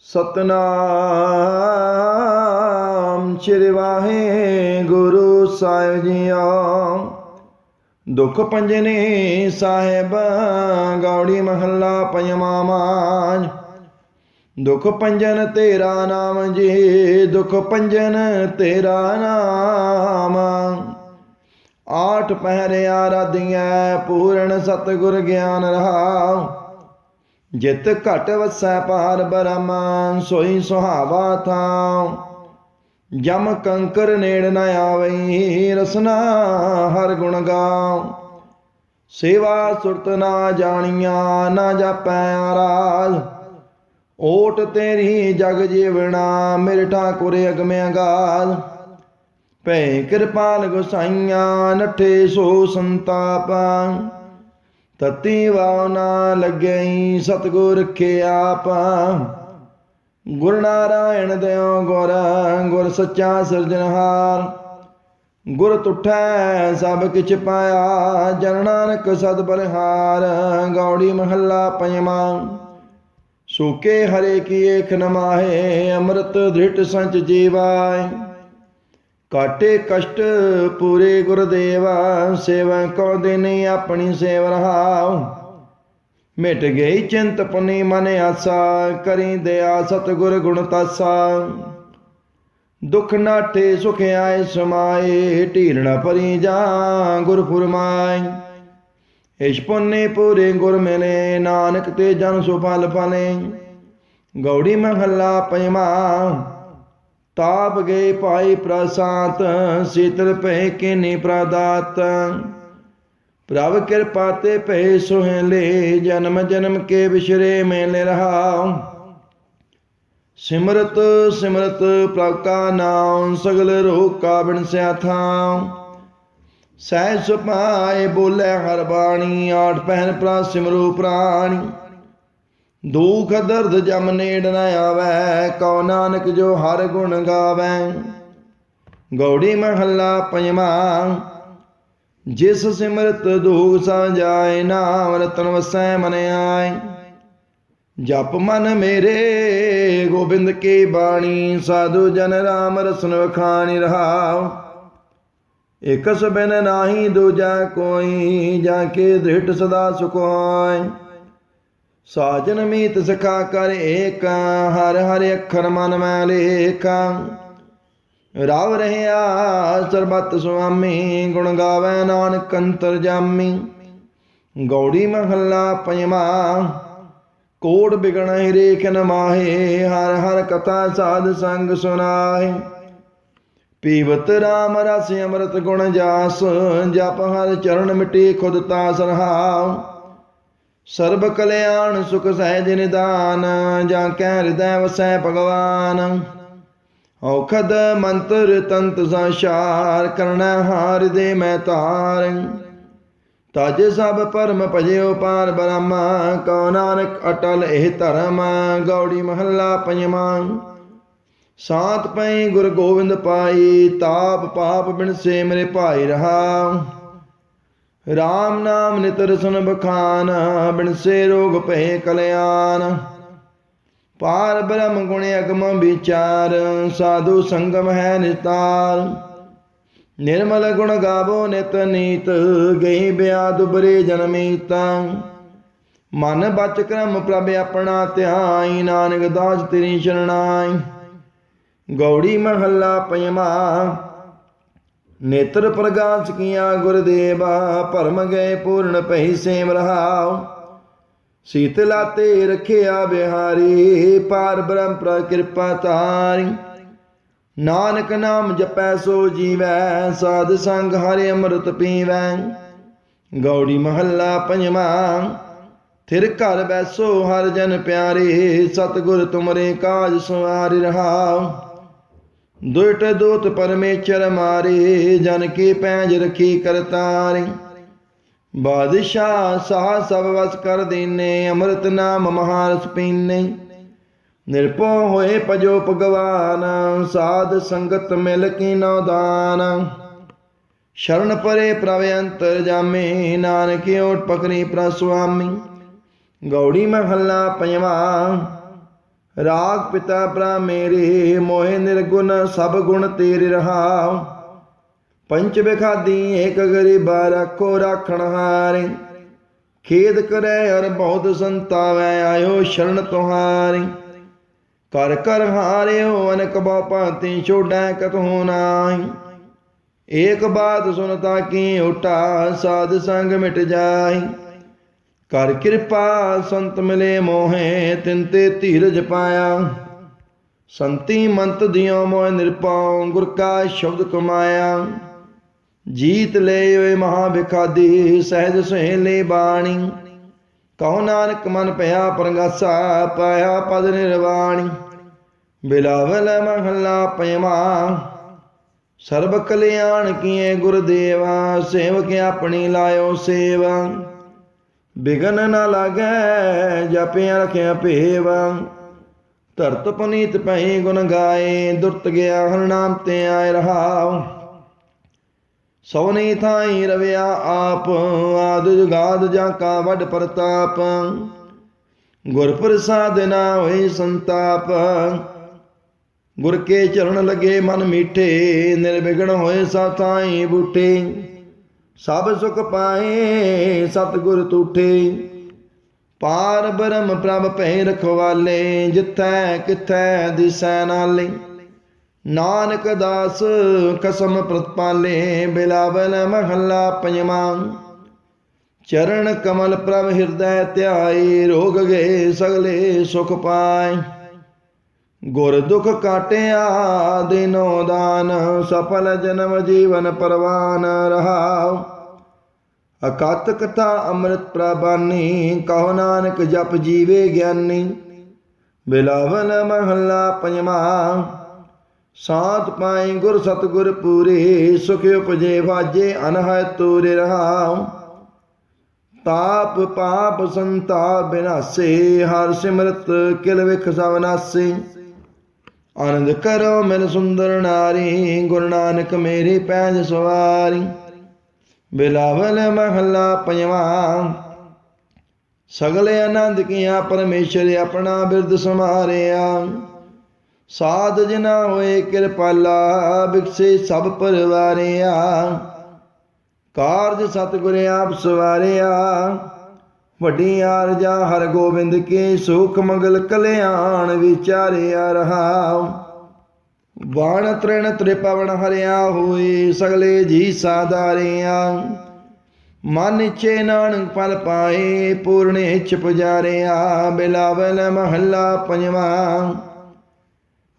ਸਤਨਾਮ ਸ੍ਰੀ ਵਾਹਿਗੁਰੂ ਸਾਹਿਬ ਜੀਓ। ਦੁਖ ਪੰਜਨੇ ਸਾਹਿਬ, ਗੌੜੀ ਮਹੱਲਾ ਪੰਜਵਾਂ ਮਾਝ ਦੁਖ ਪੰਜਨ ਤੇਰਾ ਨਾਮ ਜੀ, ਦੁਖ ਪੰਜਨ ਤੇਰਾ ਨਾਮ। ਆਠ ਪਹਿਰੇ ਆਰਾਧੀਐ, ਪੂਰਨ ਸਤਿਗੁਰ ਗਿਆਨ ਰਹਾਉ। ਜਿਤ ਘਟ ਵਸੈ ਪਾਰ ਬ੍ਰਹਮ, ਸੋਈ ਸੁਹਾਵਾ ਥਾਉ। ਜਮ ਕੰਕਰ ਨੇੜ ਨ ਆਵਈ, ਰਸਨਾ ਹਰ ਗੁਣ ਗਾਉ। ਸੇਵਾ ਸੁਰਤ ਨਾ ਜਾਣੀਆਂ, ਨਾ ਜਾਪੈ ਆਰਾਜ ਓਟ ਤੇਰੀ ਜਗ ਜੀਵਣਾ, ਮੇਰੇ ਠਾਕੁਰ ਅਗਮ ਅਗਾਲ ਭੈ ਕਿਰਪਾਲ ਗੁਸਾਈਆਂ, ਨਠੇ ਸੋ ਸੰਤਾਪਾਂ। ਤਤੀ ਵਾਉ ਨਾ ਲੱਗਈ ਸਤਗੁਰ ਰਖੇ ਆਪ। ਗੁਰ ਨਾਰਾਇਣ ਦਿਓ ਗੁਰ ਗੁਰ ਸੱਚਾ ਸਿਰਜਣਹਾਰ ਗੁਰ ਤੁਠੈ ਸਭ ਕਿਛ ਪਾਇਆ, ਜਨ ਨਾਨਕ ਸਦ ਬਲਿਹਾਰ। ਗੌੜੀ ਮਹੱਲਾ ਪੰਜਵਾਂ। ਸੂਕੇ ਹਰੇ ਕੀ ਏਖ ਨਮਾਹੇ ਅੰਮ੍ਰਿਤ ਧ੍ਰਿਟ ਸੰਚ ਜੀਵਾਏ। ਕਾਟੇ ਕਸ਼ਟ ਪੂਰੇ ਗੁਰਦੇਵਾ, ਸੇਵਾ ਕੋ ਦੇਨੀ ਆਪਣੀ ਸੇਵ ਰਹਾਉ ਮਿਟ ਗਈ ਚਿੰਤ ਪੁਨੀ ਮਨ ਆਸਾ, ਕਰੀ ਦਇਆ ਸਤਿਗੁਰ ਗੁਣ ਤਾਸਾ। ਦੁਖ ਨਾਟੇ ਸੁਖ ਆਏ ਸਮਾਏ ਢੀਰਣਾ ਪਰੀ ਜਾ ਗੁਰ ਫੁਰਮਾਈ ਇਸ਼ ਪੁੰਨੇ ਪੂਰੇ ਗੁਰ ਮਿਲੇ, ਨਾਨਕ ਤੇ ਜਨ ਸੁਫਲ ਪਾਲੇ। ਗੌੜੀ ਮਹੱਲਾ ਪੰਜਵਾਂ ਤਾਪ ਗਏ ਪਾਈ ਪ੍ਰਸਾਤ, ਸੀਤਲ ਭੈ ਕਿਨੀ ਪ੍ਰਦਾਤ। ਪ੍ਰਭ ਕਿਰਪਾ ਤੇ ਭੈ ਸੁਹਲੇ, ਜਨਮ ਜਨਮ ਕੇ ਵਿਸ਼ਰੇ ਮੇਲੇ ਰਹਾਉ। ਸਿਮਰਤ ਸਿਮਰਤ ਪ੍ਰਭ ਕਾ ਨਾਮ ਸਗਲ ਰੋਗ ਕਾ ਬਿਨ ਸਿਆ ਥਾਉ। ਸਹਿ ਸੁਪਾਏ ਬੋਲੇ ਹਰ ਬਾਣੀ, ਆਠ ਪਹਿਨ ਪ੍ਰਾ ਸਿਮਰੂ ਪ੍ਰਾਣੀ। ਦੁਖ ਦਰਦ ਜਮ ਨੇੜ ਨ ਆਵੈ, ਕਉ ਨਾਨਕ ਜੋ ਹਰ ਗੁਣ ਗਾਵੈ। ਗੌੜੀ ਮਹੱਲਾ ਪੰਜਵਾਂ, ਜਿਸ ਸਿਮਰਤ ਦੁਖ ਸਾਜਾਏ ਨਾਮ ਰਤਨ ਵਸੈ ਮਨ ਆਏ। ਜਪ ਮਨ ਮੇਰੇ, ਗੋਬਿੰਦ ਕੀ ਬਾਣੀ, ਸਾਧੂ ਜਨ ਰਾਮ ਰਸਨ ਵਖਾਣੀ ਰਹਾਉ। ਇਕਸ ਬਿਨ ਨਾਹੀ, ਦੂਜਾ ਕੋਈ, ਜਾ ਕੇ ਦ੍ਰਿਟ ਸਦਾ ਸੁਖ ਹੋਇ ਸਾਜਨ ਮੀਤ ਸਖਾ ਕਰ ਏਕ, ਹਰ ਹਰ ਅੱਖਰ ਮਨ ਮੈਂ ਲੇਖਾ। ਰਾਵ ਰਹਿਆ ਸਰਬਤ ਸੁਆਮੀ, ਗੁਣ ਗਾਵੇ ਨਾਨਕ ਅੰਤਰ ਜਾਮੀ। ਗੌੜੀ ਮਹੱਲਾ ਪੰਜਵਾਂ, ਕੋੜ ਬਿਗਣ ਹੀ ਰੇਖ ਨ ਮਾਹੇ, ਹਰ ਹਰ ਕਥਾ ਸਾਧ ਸੰਗ ਸੁਨਾਏ ਪੀਵਤ ਰਾਮ ਰਸ ਅੰਮ੍ਰਿਤ ਗੁਣ ਜਾਸ, ਜਪ ਹਰ ਚਰਨ ਮਿਟੀ ਖੁਦ ਤਾ ਰਹਾਉ। ਸਰਬ ਕਲਿਆਣ ਸੁਖ ਸਹਿਜ ਨਿਦਾਨ ਜਾਂ ਕਹਿ ਹਿਰਦੈ ਵਸੈ ਭਗਵਾਨ। ਔਖਦ ਮੰਤਰ ਤੰਤ ਸੰਸਾਰ ਕਰਣਾ ਹਾਰ ਦੇ ਮੈਂ ਤਾਰ ਤਜ ਸਭ ਪਰਮ ਭਜਿਓ ਪਾਰ ਬ੍ਰਹਮਾ, ਕਉ ਨਾਨਕ ਅਟਲ ਇਹ ਧਰਮ, ਗੌੜੀ ਮਹੱਲਾ ਪੰਜਵਾਂ। ਸਾਤ ਪਈ ਗੁਰ ਗੋਬਿੰਦ ਪਾਈ, ਤਾਪ ਪਾਪ ਬਿਨ ਸੇ ਮੇਰੇ ਭਾਈ ਰਹਾ। ਰਾਮ ਨਾਮ ਨਿਤਰ ਸੁਨ ਬਖਾਨ, ਬਿਨ ਰੋਗ ਭਏ ਕਲਿਆਣ। ਪਾਰ ਬ੍ਰਹਮ ਗੁਣ ਅਗਮ ਵਿਚਾਰ, ਸਾਧੂ ਸੰਗਮ ਹੈ ਨਿਤਾਰ ਨਿਰਮਲ ਗੁਣ ਗਾਵੋ ਨਿਤ ਨੀਤ, ਗਈ ਬਿਆ ਦੁਬਰੇ ਜਨਮੀਤਾ ਮਨ ਬਚ ਕਰਮ ਪ੍ਰਭ ਆਪਣਾ ਧਿਆਈ, ਨਾਨਕ ਦਾਸ ਤੇਰੀ ਸ਼ਰਣਾਈ। ਗੌੜੀ ਮਹੱਲਾ ਪੰਜਵਾਂ ਨੇਤਰ ਪ੍ਰਗਾਸ ਕੀਆ ਗੁਰਦੇਵਾ, ਭਰਮ ਗਏ ਪੂਰਨ ਪਹਿ ਸੇਮ ਰਹਾਉ। ਸੀਤਲਾ ਤੇ ਰਖਿਆ ਬਿਹਾਰੀ, ਪਾਰ ਬ੍ਰਹਮ ਪ੍ਰ ਕਿਰਪਾ ਤਾਰੀ ਨਾਨਕ ਨਾਮ ਜਪੈ ਸੋ ਜੀਵੈ, ਸਾਧ ਸੰਗ ਹਰਿ ਅੰਮ੍ਰਿਤ ਪੀਵੈ। ਗੌੜੀ ਮਹੱਲਾ ਪੰਜਵਾਂ, ਥਿਰ ਘਰ ਬੈਸੋ ਹਰ ਜਨ ਪਿਆਰੇ, ਸਤਿਗੁਰ ਤੁਮਰੇ ਕਾਜ ਸਵਾਰਿ ਰਹਾਉ। ਦੁਇਟ ਦੂਤ ਪਰਮੇਸ਼ਰ ਮਾਰੇ, ਜਨ ਕੀ ਪੈਂਜ ਰਖੀ ਕਰਤਾਰੇ। ਬਾਦਸ਼ਾਹ ਸਾਹ ਸਭ ਵਸ ਕਰ ਦੀਨੇ, ਅੰਮ੍ਰਿਤ ਨਾਮ ਮਹਾਰਸ ਪੀਨੇ। ਨਿਰਭਉ ਹੋਏ ਪਜੋ ਭਗਵਾਨ, ਸਾਧ ਸੰਗਤ ਮਿਲ ਕੀ ਨੋ ਸ਼ਰਨ ਪਰੇ ਪ੍ਰਭ ਅੰਤਰ ਜਾਮੇ, ਨਾਨਕ ਓਟ ਪਕਰੀ ਪ੍ਰਸੁਆਮੀ ਗੌੜੀ ਮਹੱਲਾ ਪੰਜਵਾਂ ਰਾਗ ਪਿਤਾ ਭਰਾ ਮੇਰੇ, ਮੋਹਿ ਨਿਰਗੁਣ ਸਭ ਗੁਣ ਤੇਰੇ ਰਹਾਉ। ਪੰਚ ਬਿਖਾਦੀ ਏਕ ਗਰੀਬਾ ਰੱਖੋ ਰਾਖਣ ਹਾਰੇ। ਖੇਦ ਕਰੈ ਅਰ ਬਹੁਤ ਸੰਤਾਵੈ, ਆਇਓ ਸ਼ਰਨ ਤੁਹਾਰੀ। ਕਰ ਕਰ ਹਾਰਿਓ, ਅਨਕ ਬਾਪਾਤੀ ਛੋੜੈ ਕਤਹੁ ਨਾਹੀ। ਏਕ ਬਾਤ ਸੁਨਤਾ ਕੀ ਉਟਾ ਸਾਧ ਸੰਗ ਮਿਟ ਜਾਈ ਕਰ ਕਿਰਪਾ ਸੰਤ ਮਿਲੇ ਮੋਹੇ, ਤਿਨ ਤੇ ਧੀਰਜ ਪਾਇਆ। ਸੰਤੀ ਮੰਤ ਦਿਓ ਮੋਹ ਨਿਰਪਾਉ ਗੁਰ ਕਾ ਸ਼ਬਦ ਕਮਾਇਆ। ਜੀਤ ਲੈ ਓਏ ਮਹਾ ਬਿਖਾਦੀ ਸਹਿਜ ਸਹੇਲੇ ਬਾਣੀ। ਕਹੋ ਨਾਨਕ ਮਨ ਪਿਆ ਪਰਗਾਸਾ, ਪਾਇਆ ਪਦ ਨਿਰਵਾਣੀ। ਬਿਲਾਵਲ ਮਹੱਲਾ ਪੰਜਵਾ ਸਰਬ ਕਲਿਆਣ ਕੀਏ ਗੁਰਦੇਵਾ, ਸੇਵਕ ਆਪਣੀ ਲਾਇਓ ਸੇਵਾ। ਬਿਗਨ ਨਾ ਲਾਗੈ, ਜਪਿਆ ਰਖਿਆ ਭੇਵਾ। ਧਰਤ ਪਨੀਤ ਪਈ ਗੁਣ ਗਾਏ, ਦੁਰਤ ਗਿਆ ਹਰ ਨਾਮ ਤੇ ਆਏ ਰਹਾਉ। ਸੋਨੀ ਥਾਈ ਰਵਿਆ ਆਪ, ਆਦ ਜੁਗਾਦ ਜਾਂ ਕਾ ਵੱਡ ਪ੍ਰਤਾਪ। ਗੁਰ ਪ੍ਰਸਾਦ ਨਾ ਹੋਈ ਸੰਤਾਪ। ਗੁਰ ਕੇ ਚਰਨ ਲਗੇ ਮਨ ਮੀਠੇ, ਨਿਰਵਿਘਨ ਹੋਏ ਸਭ ਬੂਟੇ। ਸਭ ਸੁਖ ਪਾਏ, ਸਤਿਗੁਰ ਤੂਠੇ। ਪਾਰ ਬ੍ਰਹਮ ਪ੍ਰਭ ਭੈ ਰਖਵਾਲੇ, ਜਿਥੈ ਕਿਥੈ ਦਿਸੈ ਨਾਲੇ। ਨਾਨਕ ਦਾਸ ਕਸਮ ਪ੍ਰਤਪਾਲੇ ਬਿਲਾਵਲ ਮਹੱਲਾ ਪੰਜਵਾਂ। ਚਰਨ ਕਮਲ ਪ੍ਰਭ ਹਿਰਦੈ ਧਿਆਏ, ਰੋਗ ਗਏ ਸਗਲੇ ਸੁਖ ਪਾਏ। ਗੁਰ ਦੁਖ ਕਾਟਿਆ, ਦਿਨੋ ਦਾਨ, ਸਫਲ ਜਨਮ ਜੀਵਨ ਪਰਵਾਨ ਰਹਾਉ। ਅਕਤ ਕਥਾ ਅੰਮ੍ਰਿਤ ਪ੍ਰਬਾਨੀ ਕਹੋ ਨਾਨਕ ਜਪ ਜੀਵੇ ਗਿਆਨੀ। ਬਿਲਾਵਲ ਮਹੱਲਾ ਪੰਜਵਾਂ ਸਾਤ ਪਾਈ ਗੁਰ ਸਤਗੁਰ ਪੂਰੇ, ਸੁਖ ਉਪਜੇ ਵਾਜੇ ਅਨਹੈ ਤੂਰੇ ਰਹਾਉ। ਤਾਪ ਪਾਪ ਸੰਤਾ ਬਿਨਾਸੇ, ਹਰ ਸਿਮਰਤ ਕਿਲ ਵਿਖ ਸਭ ਨਾਸੇ। ਆਨੰਦ ਕਰੋ ਮਨ ਸੁੰਦਰ ਨਾਰੀ, ਗੁਰੂ ਨਾਨਕ ਮੇਰੀ ਪੈਜ ਸਵਾਰੀ। ਬਿਲਾਵਲ ਮਹੱਲਾ ਪੰਜਵਾਂ, ਸਗਲੇ ਆਨੰਦ ਕੀਆ ਪਰਮੇਸ਼ਰ ਆਪਣਾ ਬਿਰਦ ਸਮਾਰਿਆ ਸਾਧ ਜਨਾ ਹੋਏ ਕਿਰਪਾਲਾ ਬਿਕਸੇ ਸਭ ਪਰਵਾਰਿਆ। ਕਾਰਜ ਸਤਿਗੁਰ ਆਪ ਸਵਾਰਿਆ। ਵੱਡੀ ਆਰਜਾ ਹਰ ਗੋਬਿੰਦ ਕੇ ਸੁਖ ਮੰਗਲ ਕਲਿਆਣ ਵਿਚਾਰਿਆ ਰਹਾ। ਬਾਣ ਤ੍ਰਿਣ ਤ੍ਰਿਪਵਨ ਹਰਿਆ ਹੋਏ ਸਗਲੇ ਜੀ ਸਾਦਾਰਿਆ ਮਨ ਇਛੇ ਨਾਨਕ ਫਲ ਪਾਏ, ਪੂਰਨ ਇਛ ਪੁਜਾਰਿਆ, ਬਿਲਾਵਲ ਮਹੱਲਾ ਪੰਜਵਾਂ।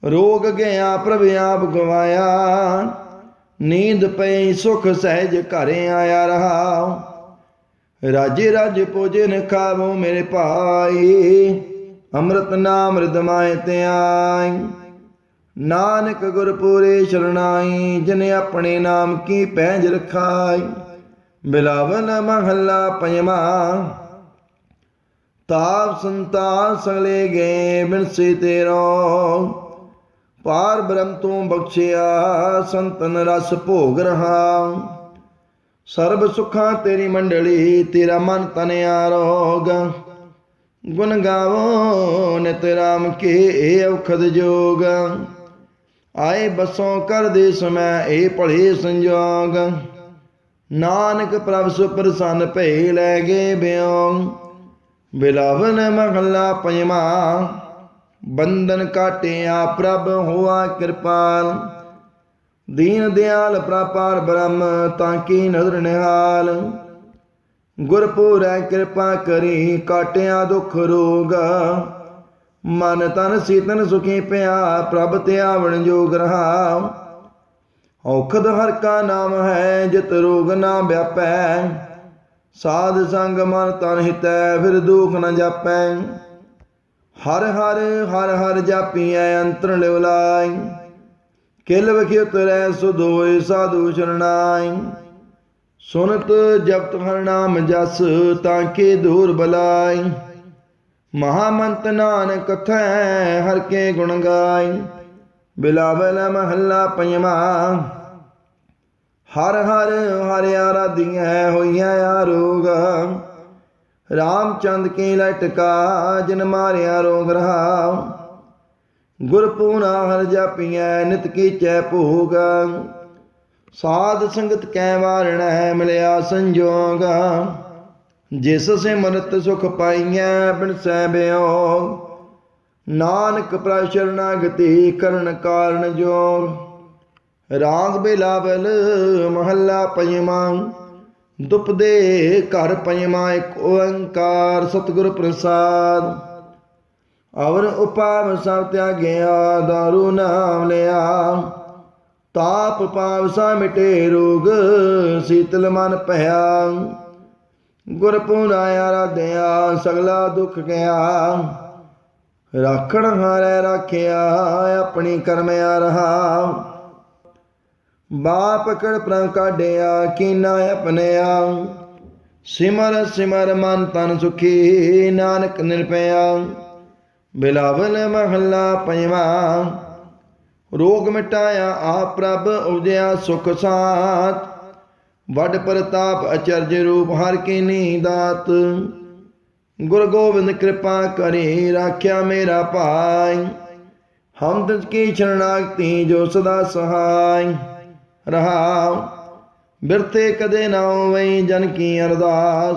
ਰੋਗ ਗਿਆ, ਪ੍ਰਭ ਆਪ ਗਵਾਇਆ, ਨੀਂਦ ਪਈ, ਸੁਖ ਸਹਿਜ ਘਰ ਆਇਆ ਰਹਾ। ਰਾਜੇ ਰਾਜ ਭੋਜਨ ਖਾਵੋ ਮੇਰੇ ਭਾਈ, ਅੰਮ੍ਰਿਤ ਨਾਮ ਰਿਦਮਾਏ ਤੇ ਆਈ ਨਾਨਕ ਗੁਰ ਪੂਰੇ ਸ਼ਰਣਾਈ ਜਿਨ ਆਪਣੇ ਨਾਮ ਕੀ ਪਹਿਜ ਰਖਾਈ। ਬਿਲਾਵਨ ਮਹੱਲਾ ਪੰਜਵਾਂ, ਤਾਪ ਸੰਤਾਪ ਸਗਲੇ ਗਏ ਬਿਨਸੇ ਤੇਰੋ। ਪਾਰ ਬ੍ਰਹਮ ਤੋਂ ਬਖਸ਼ਿਆ ਸੰਤਨ ਰਸ ਭੋਗ ਰਹਾ। ਸਰਬ ਸੁਖਾਂ ਤੇਰੀ ਮੰਡਲੀ, ਤੇਰਾ ਮਨ ਤਨ ਆਰੋਗ ਗੁਣ ਗਾਵੋ, ਨਿਤ ਰਾਮ ਕੇ ਏ ਔਖਦ ਜੋਗ। ਆਏ ਬਸੋਂ ਕਰ ਦੇ ਸਮੈ ਏ ਭਲੇ ਸੰਜੋਗ। ਨਾਨਕ ਪ੍ਰਭ ਸੁਪਰਸੰਨ ਭੈ ਲੈ ਗਏ ਬਿਉ ਬਿਲਾਵਨ ਮਹੱਲਾ ਪੰਜਵਾਂ, ਬੰਧਨ ਕਾਟਿਆ ਪ੍ਰਭ ਹੋਆ ਕਿਰਪਾਲ। ਦੀਨ ਦਿਆਲ ਪ੍ਰਪਾਰ ਬ੍ਰਹਮ ਤਾਂ ਕੀ ਨਦਰ ਨਿਹਾਲ। ਗੁਰਪੂਰੈ ਕਿਰਪਾ ਕਰੀ ਕਾਟਿਆ ਦੁਖ ਰੋਗ। ਮਨ ਤਨ ਸੀਤਨ ਸੁਖੀ ਪਿਆ ਪ੍ਰਭ ਤੇ ਆਵਣ ਜੋਗ ਰਹਾ। ਔਖਦ ਹਰ ਕਾ ਨਾਮ ਹੈ ਜਿਤ ਰੋਗ ਨਾ ਵਿਆਪੈ। ਸਾਧ ਸੰਗ ਮਨ ਤਨ ਹਿਤੈ ਫਿਰ ਦੁਖ ਨ ਜਾਪੈ। ਹਰ ਹਰ ਹਰ ਹਰ ਜਾਪੀਐ ਅੰਤਰ ਲਿਵਲਾਈ ਕਿਲ ਵਖਿ ਉਤਰੈ ਸੁਧ ਹੋਏ ਸਾਧੂ ਸ਼ਰਣਾਈ ਸੁਨਤ ਜਪਤ ਹਰ ਨਾਮ ਜਸ ਤਾਂ ਕੇ ਦੂਰ ਬਲਾਈ। ਮਹਾਮੰਤ ਨਾਨਕ ਕਥੈ ਹਰ ਕੇ ਗੁਣ ਗਾਈ। ਬਿਲਾਵਲ ਮਹੱਲਾ ਪੰਜਵਾਂ। ਹਰ ਹਰ ਹਰਿ ਆਰਾਧੀਐ ਹੋਈਐ ਆਰੋਗ। ਰਾਮਚੰਦ ਕੇ ਲਟਕਾ ਜਨ ਮਾਰਿਆ ਰੋਗ ਰਹਾ ਗੁਰ ਪੂਨਾ ਹਰ ਜਾਪੀਐ, ਨਿਤ ਕੀਚੈ ਭੋਗ। ਸਾਧ ਸੰਗਤ ਕੈ ਵਾਰਣੈ ਮਿਲਿਆ ਸੰਜੋਗ। ਜਿਸ ਸਿਮਰਤ ਸੁਖ ਪਾਈਐ, ਬਿਨ ਸੈ ਨਾਨਕ ਪ੍ਰਭ ਸ਼ਰਨਾਗਤੀ ਕਰਨ ਕਾਰਨ ਜੋਗ। ਰਾਗ ਬਿਲਾਵਲ ਮਹੱਲਾ ਪੰਜਵਾਂ। ਦੁਪਦੇ ਘਰ ਪੰਜਵਾਂ, ਇੱਕ ਓੰਕਾਰ ਸਤਿਗੁਰ ਪ੍ਰਸਾਦ। ਅਵਰ ਉਪਾਵ ਸਭ ਤਿਆਗਿਆ, ਦਾਰੂ ਨਾਮ ਲਿਆ। ਤਾਪ ਪਾਵ ਸਾ ਮਿਟੇ ਰੋਗ, ਸੀਤਲ ਮਨ ਭਇਆ। ਗੁਰ ਪੂਨਾ ਆਰਾਧਿਆ ਸਗਲਾ ਦੁੱਖ ਗਿਆ। ਰਾਖਣ ਹਾਰੇ ਰਾਖਿਆ, ਆਪਣੀ ਕਰਮਿਆ ਰਹਾ। ਬਾਪ ਕੜ ਪ੍ਰਭ ਕਾਢਿਆ, ਕੀਨਾ ਆਪਣਿਆ ਸਿਮਰ ਸਿਮਰ ਮਨ ਤਨ ਸੁਖੀ, ਨਾਨਕ ਨਿਰਪਿਆ ਬਿਲਾਵਲ ਮਹੱਲਾ ਪੰਜਵਾਂ। ਰੋਗ ਮਿਟਾਇਆ ਆ ਪ੍ਰਭ, ਉਜਿਆ ਸੁਖ ਸਾਤ ਵੱਡ ਪ੍ਰਤਾਪ ਅਚਰਜ ਰੂਪ ਹਰ ਕੀ ਨੀ ਦਾਤ ਗੁਰ ਗੋਬਿੰਦ ਕਿਰਪਾ ਕਰੇ ਰਾਖਿਆ ਮੇਰਾ ਭਾਈ। ਹਮਦ ਕੀ ਸ਼ਰਨਾਗਤੀ ਜੋ ਸਦਾ ਸਹਾਈ। ਰਹਾ ਬਿਰਤੇ ਕਦੇ ਨਾ ਹੋਵਈ ਜਨ ਕੀ ਅਰਦਾਸ।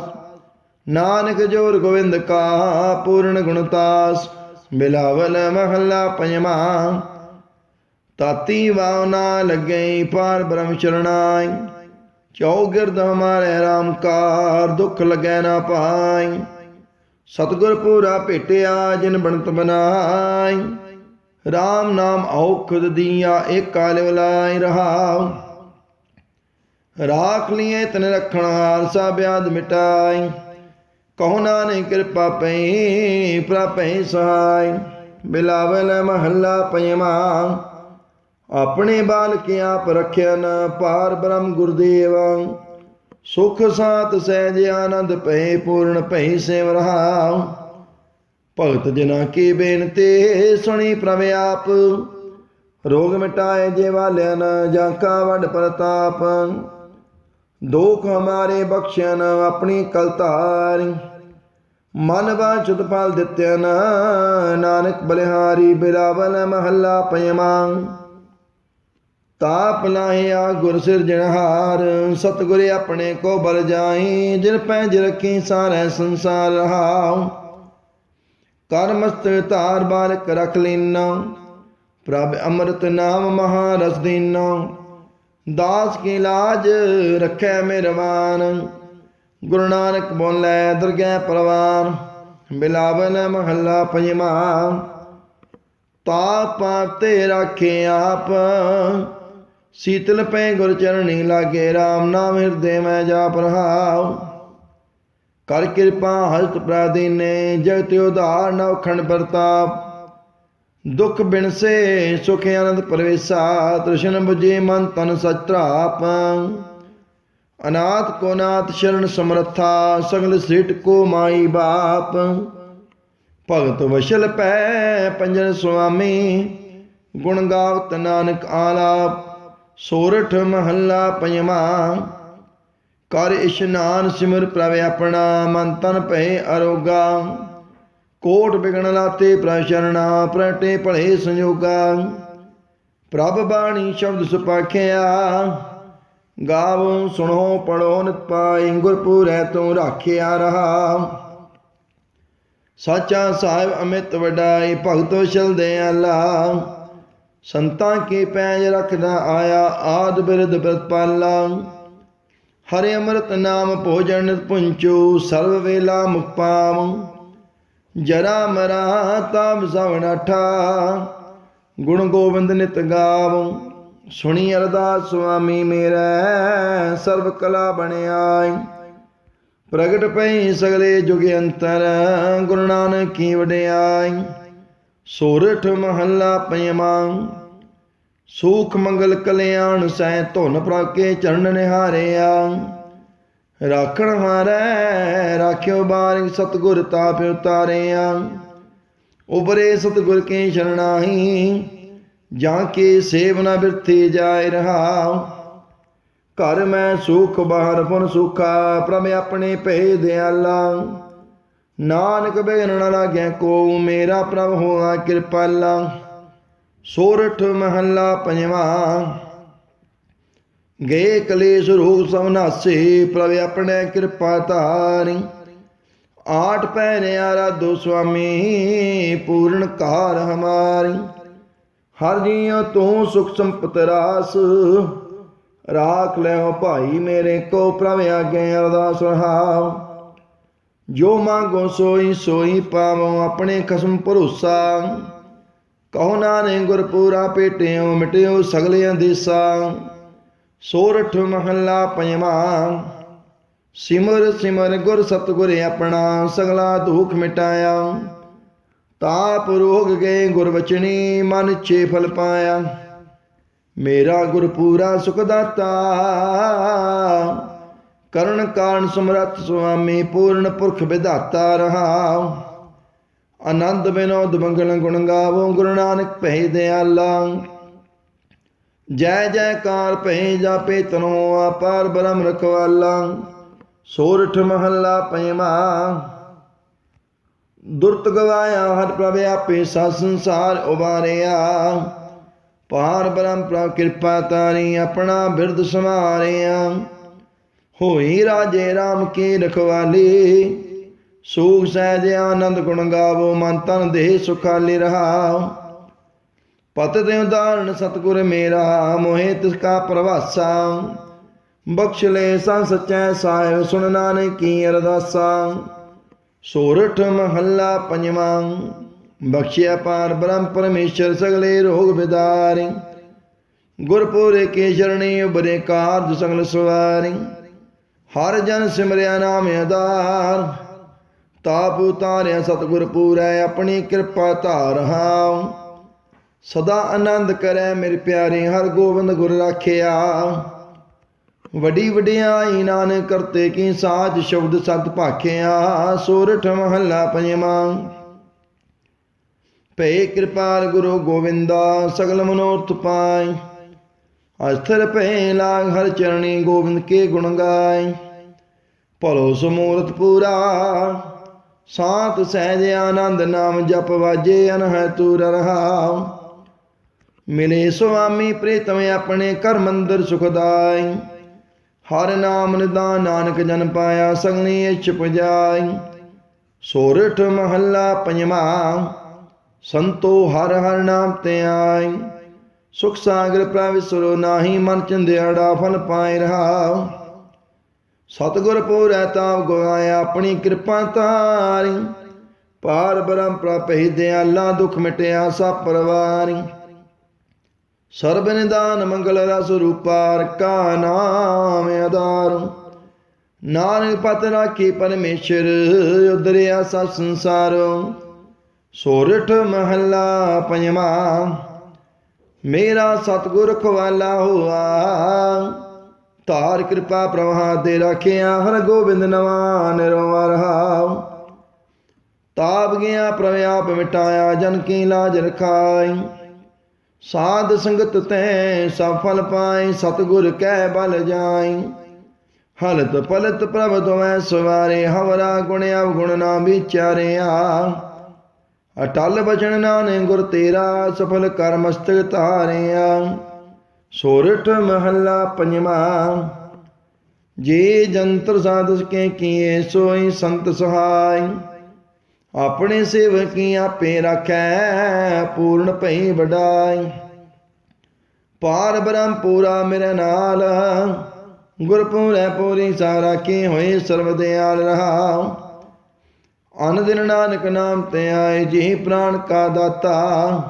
ਨਾਨਕ ਜੋਰ ਗੋਬਿੰਦ ਕਾ ਪੂਰਨ ਗੁਣਤਾਸ ਬਿਲਾਵਲ ਮਹੱਲਾ ਪੰਜਵਾਂ। ਤਾਤੀ ਵਾਵ ਨਾ ਲੱਗਈ ਪਾਰ ਬ੍ਰਹਮ ਚਰਣਾਈ। ਚੌਗਿਰਦ ਹਮਾਰੇ ਰਾਮ ਕਾਰ ਦੁੱਖ ਲਗੈ ਨਾ ਪਾਈ। ਸਤਿਗੁਰ ਪੂਰਾ ਭੇਟਿਆ ਜਿਨ ਬਣਤ ਬਨਾਈ RAM ਨਾਮ ਔਖਦ ਦੀਆ ਏਕ ਕਾਲ ਵਲਾਈ ਰਹਾਉ। ਰਾਖ ਲਿਏ ਤਨ ਰਖਣ ਹਾਰ ਸਾ ਬਿਆਦ ਮਿਟਾਈ। ਕਹੋ ਨਾਨਕ ਕਿਰਪਾ ਪਈ ਪ੍ਰਪੈ ਸਹਾਈ, ਬਿਲਾਵਲ ਮਹੱਲਾ ਪੰਜਵਾਂ। ਆਪਣੇ ਬਾਲਕ ਆਪ ਰਖਿਆ ਪਾਰ ਬ੍ਰਹਮ ਗੁਰਦੇਵ। ਸੁਖ ਸਾਤ ਸਹਿਜ ਆਨੰਦ ਭੈ ਪੂਰਨ ਭੈ ਸੇਵ ਰਹਾਉ ਭਗਤ ਜਨਾ ਕੀ ਬੇਨਤੀ, ਸੁਣੀ ਪ੍ਰਭ ਆਪ। ਰੋਗ ਮਿਟਾਏ ਜੇ ਵਾਲਿਆ ਜਾਂ ਕਾ ਵੱਡ ਪ੍ਰਤਾਪ। ਦੁਖ ਹਮਾਰੇ ਬਖਸ਼ਣ ਆਪਣੀ ਕਲਤਾਰੀ ਮਨ ਬਾਚੁਤ ਫਲ ਦਿੱਤਿਆ ਨ, ਨਾਨਕ ਬਲਿਹਾਰੀ ਬਿਰਾਵਲ ਮਹੱਲਾ ਪੰਜਵਾਂ। ਤਾਪ ਲਾਹਿਆ ਗੁਰ ਸਿਰਜਣਹਾਰ ਸਤਿਗੁਰ ਆਪਣੇ ਕੋ ਬਲ ਜਾਈ, ਜਿਨ ਪੈਜ ਰਖੀ ਸਾਰੇ ਸੰਸਾਰ ਰਹਾਉ। ਕਰਮਸਤ ਧਾਰ ਬਾਲਕ ਰਖ ਲੀਨਾ, ਪ੍ਰਭ ਅੰਮ੍ਰਿਤ ਨਾਮ ਮਹਾਰਸ ਦੀਨਾ। ਦਾਸ ਕੀ ਲਾਜ ਰੱਖੈ ਮਿਰਵਾਨ ਗੁਰੂ ਨਾਨਕ ਬੋਲੇ ਦੁਰਗੈ ਪਰਵਾਨ, ਬਿਲਾਵਨ ਮਹੱਲਾ ਪੰਜਵਾਂ। ਤਾਪ ਤੇ ਰਾਖੇ ਆਪ, ਸੀਤਲ ਪੈ ਗੁਰ ਚਰਣੀ ਲਾਗੇ RAM ਨਾਮ ਹਿਰਦੇ ਮੈਂ ਜਾਪ ਰਹਾਉ। ਕਰ ਕਿਰਪਾ ਹਸਤ ਪ੍ਰਾਦੀਨੇ ਜਗਤ ਉਧਾਰ ਨਵਖੰਡ ਪ੍ਰਤਾਪ। ਦੁਖ ਬਿਨਸੇ ਸੁਖ ਆਨੰਦ ਪਰਵੇਸਾ ਤ੍ਰਿਸ਼ਨ ਬੁਝੇ ਮਨ ਤਨ ਸਤਰਾਪ ਅਨਾਥ ਕੋ ਨਾਥ ਸ਼ਰਨ ਸਮਰਥਾ, ਸਗਲ ਸਿਟ ਕੋ ਮਾਈ ਬਾਪ। ਭਗਤ ਵਸ਼ਲ ਪੈ ਪੰਜਨ ਸੁਆਮੀ, ਗੁਣ ਗਾਵਤ ਨਾਨਕ ਆਲਾਪ ਸੋਰਠ ਮਹੱਲਾ ਪੰਜਵਾਂ। ਕਰ ਇਸ਼ਨਾਨ ਸਿਮਰ ਪ੍ਰਭ ਆਪਣਾ, ਮਨ ਤਨ ਭੈ ਅਰੋਗਾ। ਕੋਟ ਬਿਗਣ ਲਾਤੇ ਪ੍ਰਸ਼ਰਣਾ ਪ੍ਰਟੇ ਭਲੇ ਸੰਯੋਗਾ ਪ੍ਰਭ ਬਾਣੀ ਸ਼ਬਦ ਸੁਪਾਖਿਆ, ਗਾਵੋ ਸੁਣੋ ਪੜੋ ਨਿਤ ਪਾਈ ਗੁਰਪੂਰੈ ਤੂੰ ਰਾਖਿਆ ਰਹਾ। ਸਾਚਾ ਸਾਹਿਬ ਅਮਿਤ ਵਡਾਈ ਭਗਤੋ ਚਲਦੇ ਆਲਾ। ਸੰਤਾਂ ਕੀ ਪੈਜ ਰਖਦਾ ਆਇਆ, ਆਦ ਬਿਰਦ ਪ੍ਰਤਪਾਲਾ ਹਰੇ ਅੰਮ੍ਰਿਤ ਨਾਮ ਭੋਜਨ ਪੁੰਚੂ, ਸਰਵ ਵੇਲਾ ਮੁਖ ਪਾਵ। ਜਰਾ ਮਰਾ ਤਾਮ ਸਵਣਠਾ ਗੁਣ ਗੋਬਿੰਦ ਨਿਤ ਗਾਵ। ਸੁਣੀ ਅਰਦਾਸ ਸੁਆਮੀ ਮੇਰਾ, ਸਰਬ ਕਲਾ ਬਣਾਈ ਪ੍ਰਗਟ ਪਈ ਸਗਲੇ ਜੁਗ ਅੰਤਰ, ਗੁਰੂ ਨਾਨਕ ਕੀ ਵਡਿਆਈ ਸੋਰਠ ਮਹੱਲਾ ਪੰਜਵਾਂ। ਸੂਖ ਮੰਗਲ ਕਲਿਆਣ ਸੈ ਧੁਨ ਪ੍ਰਾਕੇ ਚਰਨ ਨਿਹਾਰਿਆ। ਰਾਖਣ ਹਾਰੈ ਰਾਖਿਓ ਬਾਰਿਕ ਸਤਗੁਰ ਤਾਪ ਉਤਾਰਿਆ ਉਬਰੇ ਸਤਗੁਰ ਕੇ ਸ਼ਰਣਾਹੀ ਜਾਂ ਕੇ ਸੇਵਨਾ ਬਿਰਥੀ ਜਾਇ ਰਹਾ ਘਰ ਮੈਂ ਸੁਖ, ਬਾਹਰ ਫੁਨ ਸੁਖਾ, ਪ੍ਰਭ ਆਪਣੇ ਭੇ ਦਿਆਲਾ ਨਾਨਕ ਬੇਨ ਨ ਲਾਗੈ ਕੋ, ਮੇਰਾ ਪ੍ਰਭ ਹੋਆ ਕਿਰਪਾਲਾ। ਸੋਰਠ ਮਹੱਲਾ ਪੰਜਵਾਂ। ਗਏ ਕਲੇਸ਼ ਰੋਗ ਸਭ ਨਾਸੇ, ਪ੍ਰਭ ਆਪਣੇ ਕਿਰਪਾ ਧਾਰੀ। ਆਠ ਪਹਿਰੇ ਆਰਾਧੋ ਸੁਆਮੀ, ਪੂਰਨ ਕਾਰ ਹਮਾਰੀ। ਹਰ ਜੀਉ ਤੂੰ ਸੁਖ ਸੰਪਤ ਰਾਸ, ਰਾਖ ਲਿਓ ਭਾਈ ਮੇਰੇ ਕੋ, ਪ੍ਰਭ ਆਗੇ ਅਰਦਾਸ ਰਹਾਉ। ਜੋ ਮੰਗੋ ਸੋਈ ਸੋਈ ਪਾਵੋ ਆਪਣੇ ਖਸਮ ਭਰੋਸਾ। ਕਹੋ ਨਾਨਕ ਗੁਰਪੂਰਾ ਪੇਟਿਓ, ਮਿਟਿਓ ਸਗਲੇ ਅੰਦੇਸਾ ਸੋਰਠ ਮਹੱਲਾ ਪੰਜਵਾਂ। ਸਿਮਰ ਸਿਮਰ ਗੁਰ ਸਤਗੁਰ ਆਪਣਾ ਸਗਲਾ ਦੁਖ ਮਿਟਾਇਆ। ਤਾਪ ਰੋਗ ਗਏ ਗੁਰ ਬਚਨੀ ਮਨ ਛੇ ਫਲ ਪਾਇਆ। ਮੇਰਾ ਗੁਰ ਪੂਰਾ ਸੁਖ ਦਾਤਾ। ਕਰਨ ਕਾਰਨ ਸਮਰੱਥ ਸੁਆਮੀ, ਪੂਰਨ ਪੁਰਖ ਵਿਧਾਤਾ ਰਹਾ। ਆਨੰਦ ਬਿਨੋਦ ਮੰਗਲ ਗੁਣ ਗਾਵੋ, ਗੁਰੂ ਨਾਨਕ ਭੈ ਦਿਆਲਾ। ਜੈ ਜੈਕਾਰ ਭੈ ਜਾਪੇ ਤਨੋ ਆਪਾਰ ਬ੍ਰਹਮ ਰਖਵਾਲਾ, ਸੋਰਠ ਮਹੱਲਾ ਪੰਜਵਾਂ ਦੁਰਤ ਗਵਾਇਆ ਹਰ ਪ੍ਰਭ ਆਪੇ ਸਾ ਸੰਸਾਰ ਉਬਾਰਿਆ ਪਾਰ ਬ੍ਰਹਮ ਪ੍ਰਭ ਕਿਰਪਾ ਤਾਰੀ ਆਪਣਾ ਬਿਰਦ ਸਮਾਰਿਆ। ਹੋਈ ਰਾਜੇ RAM ਕੀ ਰਖਵਾਲੀ, ਸੂਖ ਸਹਿਜ ਆਨੰਦ ਗੁਣ ਗਾਵੋ ਮਨ ਤਨ ਦੇਹ ਸੁਖਾਲੀ ਰਹਾ। ਪਤ ਤੇ ਉਦਾਹਰਣ ਸਤਗੁਰ ਮੇਰਾ, ਮੋਹਿ ਤਿਸ ਕਾ ਪ੍ਰਵਾਸਾ। ਬਖਸ਼ ਲੈ ਸੰ ਸਚੈ ਸਾਹਿਬ, ਸੁਣ ਨਾਨਕ ਕੀ ਅਰਦਾਸਾ। ਸੋਰਠ ਮਹੱਲਾ ਪੰਜਵਾਂ, ਬਖਸ਼ਿਆ ਪਾਰ ਬ੍ਰਹਮ ਪਰਮੇਸ਼ਰ ਸਗਲੇ ਰੋਗ ਵਿਦਾਰੀ ਗੁਰਪੁਰੇ ਕੇ ਸ਼ਰਣੀ ਉਬਰੇ ਕਾਰਜ ਸਗਲ ਸਵਾਰੀ। ਹਰ ਜਨ ਸਿਮਰਿਆ ਨਾਮ ਆਧਾਰ। ਤਾਪ ਉਤਾਰਿਆ ਸਤਿਗੁਰ ਪੂਰੈ, ਆਪਣੀ ਕਿਰਪਾ ਧਾਰ ਹਾਉ। ਸਦਾ ਆਨੰਦ ਕਰੈ ਮੇਰੇ ਪਿਆਰੇ, ਹਰ ਗੋਬਿੰਦ ਗੁਰ ਰਾਖਿਆ। ਵੱਡੀ ਵਡਿਆਈ ਨਾਨਕ ਕਰਤੇ ਕੀ ਸਾਜ ਸ਼ਬਦ ਸਤ ਭਾਖਿਆ, ਸੋਰਠ ਮਹੱਲਾ ਪੰਜਵਾਂ। ਭੈ ਕਿਰਪਾਲ ਗੁਰੂ ਗੋਵਿੰਦਾ, ਸਗਲ ਮਨੋਰਥ ਪਾਈ ਅਸਥਰ ਭੈ ਲਾਗ ਹਰ ਚਰਣੀ ਗੋਬਿੰਦ ਕੇ ਗੁਣ ਗਾਏ ਭਲੋ ਸਮੂਰਤ ਪੂਰਾ, ਸਾਤ ਸਹਿਜ ਆਨੰਦ ਨਾਮ ਜਪ ਵਾਜੇ ਅਨਹ ਤੂਰ ਰਹਾਉ ਮਿਲੇ ਸੁਆਮੀ ਪ੍ਰੀਤਮ ਆਪਣੇ ਘਰ ਮੰਦਰ ਸੁਖਦਾਈ ਹਰ ਨਾਮ ਨਿਦਾਨ ਨਾਨਕ ਜਨ ਪਾਇਆ ਸੰਗਨੀ ਇਛ ਪੁਜਾਈ। ਸੋਰਠ ਮਹੱਲਾ ਪੰਜਵਾਂ, ਸੰਤੋ ਹਰ ਹਰ ਨਾਮ ਤੇ ਆਈ। ਸੁਖ ਸਾਗਰ ਪ੍ਰਭ ਸੁਰੋ ਨਾਹੀ ਮਨ ਚੰਦਿਆੜਾ ਫਲ ਪਾਏ ਰਹਾ ਸਤਗੁਰ ਪੂਰੈ ਤਾਵ ਗਵਾਇਆ ਆਪਣੀ ਕਿਰਪਾ ਤਾਰੀ ਪਾਰ ਬ੍ਰਹਮ ਪ੍ਰਪਹਿ ਦਿਆਲਾ ਦੁਖ ਮਿਟਿਆ ਸਭ ਪਰਵਾਰੀ। ਸਰਬ ਨਿਦਾਨ ਮੰਗਲ ਰਸ ਰੂਪਾਰ ਕਾ ਨਾਮ ਆਧਾਰ। ਨਾਨਕ ਪਤ ਰਾਖੀ ਪਰਮੇਸ਼ਰ ਉਦਰਿਆ ਸਾ ਸੰਸਾਰ। ਸੋਰਠ ਮਹੱਲਾ ਪੰਜਵਾਂ, ਮੇਰਾ ਸਤਗੁਰ ਖਵਾਲਾ ਹੋਆ। ਧਾਰ ਕਿਰਪਾ ਪ੍ਰਵਾਹ ਦੇ ਰੱਖਿਆ, ਹਰ ਗੋਬਿੰਦ ਨਵਾ ਨਿਰਵਾ ਰਹਾ। ਤਾਪ ਗਿਆ ਪ੍ਰਵਿਆਪ ਮਿਟਾਇਆ, ਜਨ ਕੀ ਲਾਜ ਰਖਾਈ ਸਾਧ ਸੰਗਤ ਤੈ ਸਫਲ ਪਾਈ ਸਤਗੁਰ ਕੈ ਬਲ ਜਾਈ ਹਲਤ ਪਲਤ ਪ੍ਰਭ ਤੁਮੈ ਸਵਾਰੇ, ਹਵਰਾ ਗੁਣ ਅਵਗੁਣ ਨਾ ਵਿਚਾਰਿਆ। ਅਟਲ ਬਚਨ ਨਾਨਕ ਗੁਰ ਤੇਰਾ, ਸਫਲ ਕਰ ਮਸਤਕ ਧਾਰਿਆ। ਸੋਰਠ ਮਹੱਲਾ ਪੰਜਵਾਂ, ਜੇ ਜੰਤਰ ਸਾਧਸ ਕੇ ਕੀਏ, ਸੋਈ ਸੰਤ ਸਹਾਈ। ਆਪਣੇ ਸੇਵਕੀ ਆਪੇ ਰੱਖੈ, ਪੂਰਨ ਭਈ ਵਡਾਈ। ਪਾਰ ਬ੍ਰਹਮ ਪੂਰਾ ਮੇਰੇ ਨਾਲ, ਗੁਰਪੂਰੈ ਪੂਰੀ ਸਾਰਾ ਕੀ ਹੋਏ ਸਰਬ ਦਿਆਲ ਰਹਾ ਅਨ ਦਿਨ ਨਾਨਕ ਨਾਮ ਤੇ ਆਏ, ਜੀ ਪ੍ਰਾਨ ਕਾ ਦਾਤਾ।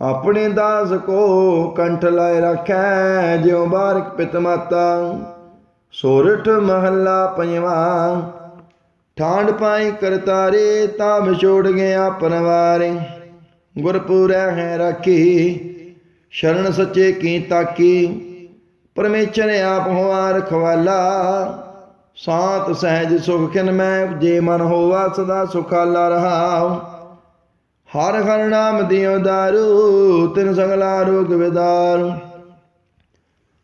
ਆਪਣੇ ਦਾਸ ਕੋ ਕੰਠ ਲਾਇ ਰੱਖੈ, ਜਿਉ ਬਾਰਕ ਪਿਤ ਮਾਤਾ। ਸੋਰਠ ਮਹੱਲਾ ਪੰਜਵਾਂ ਠਾਂਡ ਪਾਈ ਕਰਤਾਰੇ, ਤਾਂ ਵਿਛੋੜ ਗਿਆ ਪਰਵਾਰੇ ਗੁਰਪੂਰੈ ਹੈ ਰਾਖੀ, ਸ਼ਰਨ ਸੱਚੇ ਕੀ ਤਾਕੀ। ਪਰਮੇਸ਼ਰ ਆਪ ਹੋਆ ਰਖਵਾਲਾ, ਸਾਤ ਸਹਿਜ ਸੁਖ ਖਿਨ ਮੈਂ, ਜੇ ਮਨ ਹੋਵਾ ਸਦਾ ਸੁਖਾਲਾ ਰਹਾ ਹਰ ਹਰ ਨਾਮ ਦਿਓ ਦਾਰੂ, ਤਿਨ ਸਗਲਾ ਰੋਗ ਵਿਦਾਰੂ।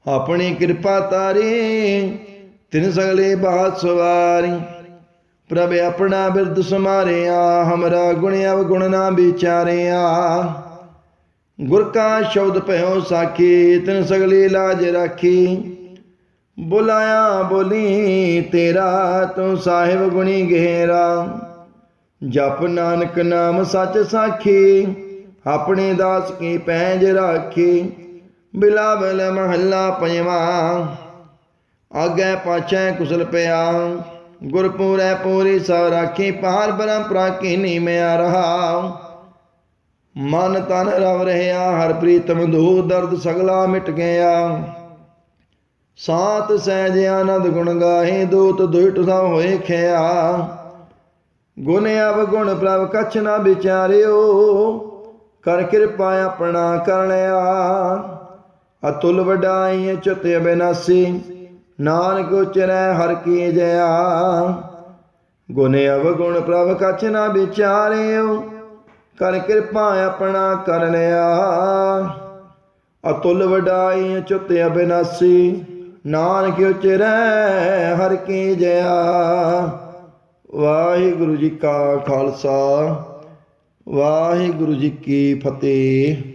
ਆਪਣੀ ਕਿਰਪਾ ਤਾਰੀ, ਤਿਨ ਸਗਲੇ ਬਾਤ ਸਵਾਰੀ। ਪ੍ਰਭ ਆਪਣਾ ਬਿਰਦ ਸਮਾਰਿਆ, ਹਮਰਾ ਗੁਣ ਅਵਗੁਣ ਨਾ ਵਿਚਾਰਿਆ। ਗੁਰ ਕਾ ਸ਼ਬਦ ਭਇਓ ਸਾਖੀ, ਤਿਨ ਸਗਲੀ ਲਾਜ ਰਾਖੀ। ਬੁਲਾਇਆ ਬੋਲੀ, ਤੇਰਾ ਤੂੰ ਸਾਹਿਬ ਗੁਣੀ ਗਹਿਰਾ। ਜਪ ਨਾਨਕ ਨਾਮ ਸੱਚ ਸਾਖੀ, ਆਪਣੇ ਦਾਸ ਕੀ ਪੈਂਜ ਰਾਖੀ। ਬਿਲਾਵਲ ਮਹੱਲਾ ਪੰਜਵਾਂ, ਆਗੇ ਪਾਛੈ ਕੁਸਲ ਪਿਆ। ਗੁਰਪੂਰੈ ਪੂਰੀ ਸਭ ਰਾਖੀ ਪਾਰ ਬ੍ਰਹਮ ਪ੍ਰਾਕੀਨੀ ਮਿਆ ਰਹਾ। ਮਨ ਤਨ ਰਵ ਰਹਿਆ ਹਰ ਪ੍ਰੀਤਮ ਦੁਖ ਦਰਦ ਸਗਲਾ ਮਿਟ ਗਿਆ। ਸਾਤ ਸਹਿਜ ਆਨੰਦ ਗੁਣ ਗਾਏ ਦੂਤ ਦੁਇਟ ਸਭ ਹੋਏ ਖਿਆ। ਗੁਣ ਅਵ ਗੁਣ ਪ੍ਰਭ ਕਛ ਨਾ ਵਿਚਾਰਿਓ, ਕਰ ਕਿਰਪਾ ਆਪਣਾ ਕਰਣਿਆ ਅਤੁਲ ਵਡਾਈ ਚੁੱਤ ਅਬਿਨਾਸੀ। ਨਾਨਕ ਉਚਰੈ ਹਰ ਕੀ ਜਇਆ। ਗੁਣ ਅਵ ਗੁਣ ਪ੍ਰਭ ਕਛ ਨਾ ਵਿਚਾਰਿਓ, ਕਰ ਕਿਰਪਾ ਆਪਣਾ ਕਰਨਿਆ ਅਤੁਲ ਵਡਾਈ ਚੁੱਤ ਅਬਿਨਾਸੀ, ਨਾਨਕ ਉਚਰੈ ਹਰ ਕੀ ਜਇਆ। ਵਾਹਿਗੁਰੂ ਜੀ ਕਾ ਖਾਲਸਾ, ਵਾਹਿਗੁਰੂ ਜੀ ਕੀ ਫਤਿਹ।